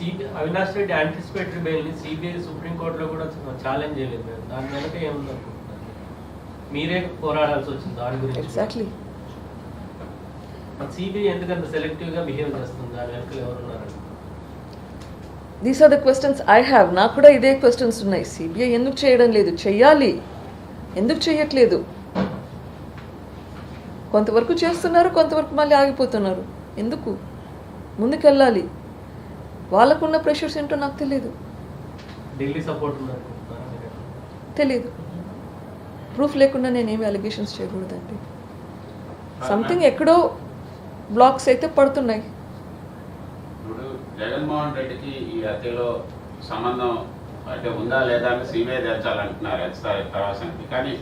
CBI Avinash Reddy anticipatory బెయిల్ని CBI సుప్రీంకోర్టులో కూడా ఛాలెంజ్ చేయలేదు. మేడం దాని వెనక ఏముంది అనుకుంటున్నారు మీరే పోరాడాల్సి వచ్చింది దాని గురించి ఎగ్జాక్ట్లీ సిబిఐ ఎందుకంత సెలెక్టివ్గా బిహేవ్ చేస్తుంది? దాని వెనక ఎవరున్నారు these are the questions I have నాకు కూడా ఇదే క్వశ్చన్స్ ఉన్నాయి. సిబిఐ ఎందుకు చేయడం లేదు? చెయ్యాలి. ఎందుకు చేయట్లేదు కొంతవరకు చేస్తున్నారు కొంతవరకు మళ్ళీ ఆగిపోతున్నారు. ఎందుకు? ముందుకెళ్ళాలి. వాళ్ళకున్న ప్రెషర్స్ ఏంటో నాకు తెలియదు ఢిల్లీ సపోర్ట్? తెలియదు ప్రూఫ్ లేకుండా నేనేమి అలిగేషన్స్ చేయకూడదండి. సంథింగ్ ఎక్కడో బ్లాక్స్ అయితే పడుతున్నాయి. జగన్మోహన్ రెడ్డికి ఈ హత్యలో సంబంధం అంటే ఉందా లేదా అని సిబిఐ తెచ్చాలంటున్నారు హత్య ప్రవాసానికి కానీ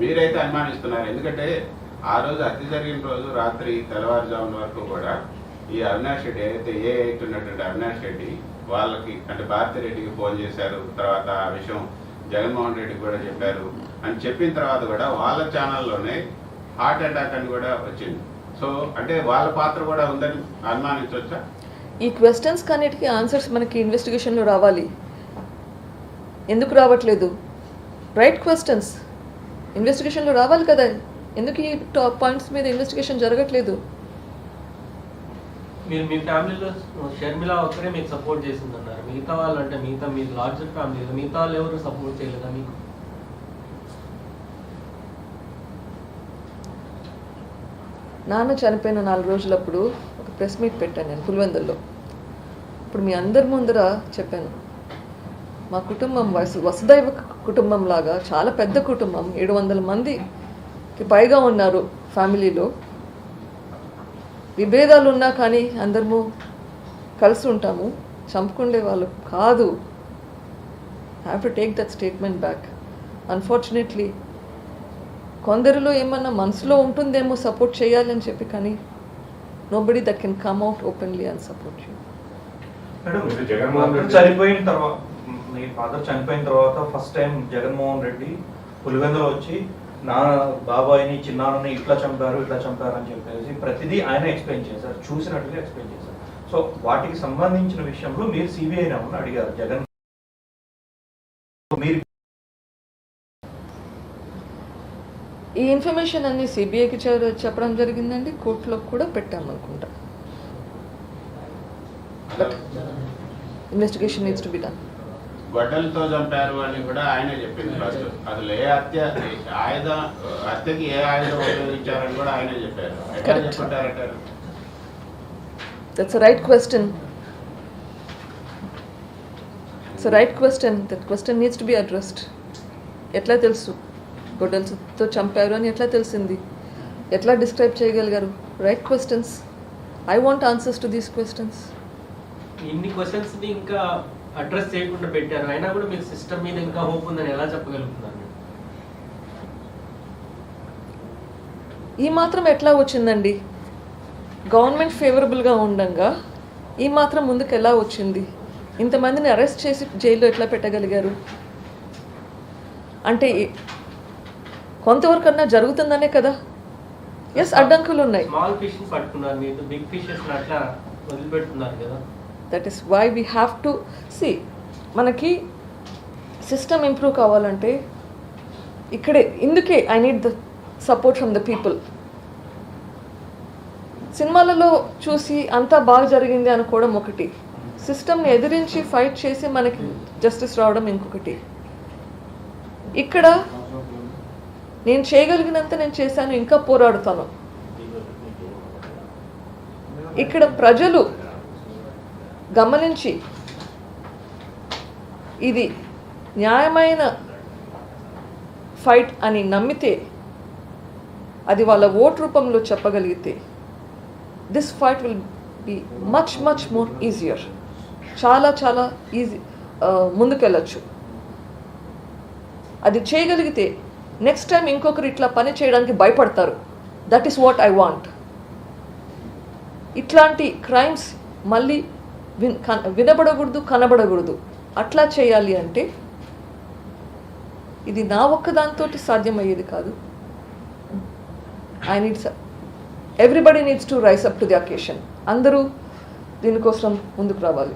మీరైతే అనుమానిస్తున్నారు. ఎందుకంటే ఆ రోజు హత్య జరిగిన రోజు రాత్రి తెల్లవారుజామున వరకు కూడా ఈ అవినాష్ రెడ్డి ఏదైతే ఏ ఎయిట్ ఉన్నటువంటి అవినాష్ రెడ్డి వాళ్ళకి అంటే భారతి రెడ్డికి ఫోన్ చేశారు తర్వాత ఆ విషయం జగన్మోహన్ రెడ్డికి కూడా చెప్పారు అని చెప్పిన తర్వాత కూడా వాళ్ళ ఛానల్లోనే హార్ట్ అటాక్ అని కూడా వచ్చింది. సో అంటే వాళ్ళ పాత్ర కూడా ఉందని అనుమానించవచ్చా? ఈ క్వశ్చన్స్ కన్నిటికీ ఆన్సర్స్ మనకి ఇన్వెస్టిగేషన్లో రావాలి. ఎందుకు రావట్లేదు? రైట్ క్వశ్చన్స్ ఇన్వెస్టిగేషన్లో రావాలి కదా. ఎందుకు ఈ టాప్ పాయింట్స్ మీద ఇన్వెస్టిగేషన్ జరగట్లేదు? మీరు మీ ఫ్యామిలీలో షర్మిల ఒక్కరే మీకు సపోర్ట్ చేసింది అన్నారు మిగతా వాళ్ళు అంటే మిగతా మీ లార్జర్ ఫ్యామిలీ మిగతా వాళ్ళు ఎవరు సపోర్ట్ చేయలేదా మీకు? నాన్న చనిపోయిన నాలుగు రోజులప్పుడు ఒక ప్రెస్ మీట్ పెట్టాను నేను పులివెందుల్లో. ఇప్పుడు మీ అందరి ముందర చెప్పాను. మా కుటుంబం వసు వసుదైవ కుటుంబం లాగా చాలా పెద్ద కుటుంబం. ఏడు వందల మందికి పైగా ఉన్నారు ఫ్యామిలీలో. విభేదాలు ఉన్నా కానీ అందరము కలిసి ఉంటాము. చంపుకుండే వాళ్ళు కాదు. Have to take that statement back unfortunately కొందరిలో ఏమన్నా మనసులో ఉంటుందేమో సపోర్ట్ చేయాలని చెప్పి కానీ nobody that can come out openly and support you చనిపోయిన తర్వాత మీ ఫాదర్ చనిపోయిన తర్వాత ఫస్ట్ టైం జగన్మోహన్ రెడ్డి పులివెందులో వచ్చి నా బాబాయిని చిన్నాన్నని ఇట్లా చంపారు ఇట్లా చంపారు అని చెప్పేసి ప్రతిదీ ఆయన ఎక్స్ప్లెయిన్ చేశారు చూసినట్టుగా ఎక్స్ప్లెయిన్ చేశారు. సో వాటికి సంబంధించిన విషయంలో మీరు సిబిఐ ఏమన్నా అడిగారు? జగన్ మీరు ఈ ఇన్ఫర్మేషన్ అన్ని సిబిఐకి చెప్పడం జరిగిందండి. కోర్టులో కూడా పెట్టామనుకుంటా. But investigation needs to be done గొడ్డలతో చంపారు అని కూడా ఆయనే చెప్పింది ఫస్ట్ అసలు ఏ హత్య ఆయుధ హత్యకి ఏ ఆయుధం ఉపయోగించారని కూడా ఆయనే చెప్పారు. ఎట్లా. చెప్పుకుంటారంటారు that's right question it's right question that question needs to be addressed ఎట్లా తెలుసు? గొడ్డలతో చంపారు అని ఎట్లా తెలిసింది? ఎట్లా డిస్క్రైబ్ చేయగలిగారు? Right questions I want answers to these questions ఇన్ని క్వశ్చన్స్ని ఇంకా అడ్రస్ చేయకుండా పెట్టారు. అయినా కూడా మీకు సిస్టమ్ మీద ఇంకా హోప్ ఉందని ఎలా చెప్పగలుగుతున్నారు? ఈ మాత్రం ఎట్లా వచ్చిందండి? గవర్నమెంట్ ఫేవరబుల్గా ఉండంగా ఈ మాత్రం ముందుకు ఎలా వచ్చింది? ఇంతమందిని అరెస్ట్ చేసి జైల్లో ఎట్లా పెట్టగలిగారు? అంటే కొంతవరకు అన్నా జరుగుతుందనే కదా? ఎస్ అడ్డంకులు ఉన్నాయి. స్మాల్ ఫిష్ పట్టుకున్నారు. మీరు బిగ్ ఫిషెస్ అట్లా వదిలిపెడుతున్నారు కదా. That is why we have to see మనకి సిస్టమ్ ఇంప్రూవ్ కావాలంటే ఇక్కడే ఇందుకే I need the support from the people సినిమాలలో చూసి అంతా బాగా జరిగింది అనుకోవడం ఒకటి. సిస్టమ్ని ఎదిరించి ఫైట్ చేసి మనకి జస్టిస్ రావడం ఇంకొకటి. ఇక్కడ నేను చేయగలిగినంత నేను చేశాను ఇంకా పోరాడుతాను. ఇక్కడ ప్రజలు గమనించి. ఇది న్యాయమైన ఫైట్ అని నమ్మితే అది వాళ్ళ ఓట్ రూపంలో చెప్పగలిగితే this fight will be much much more easier చాలా చాలా ఈజీ ముందుకెళ్ళచ్చు. అది చేయగలిగితే నెక్స్ట్ టైం ఇంకొకరు ఇట్లా పని చేయడానికి భయపడతారు. That is what I want ఇట్లాంటి క్రైమ్స్ మళ్ళీ విన్ కన- వినబడకూడదు కనబడకూడదు. అట్లా చేయాలి అంటే ఇది నా ఒక్కదాంతో సాధ్యమయ్యేది కాదు. I needs everybody needs to rise up to the occasion అందరూ దీనికోసం ముందుకు రావాలి.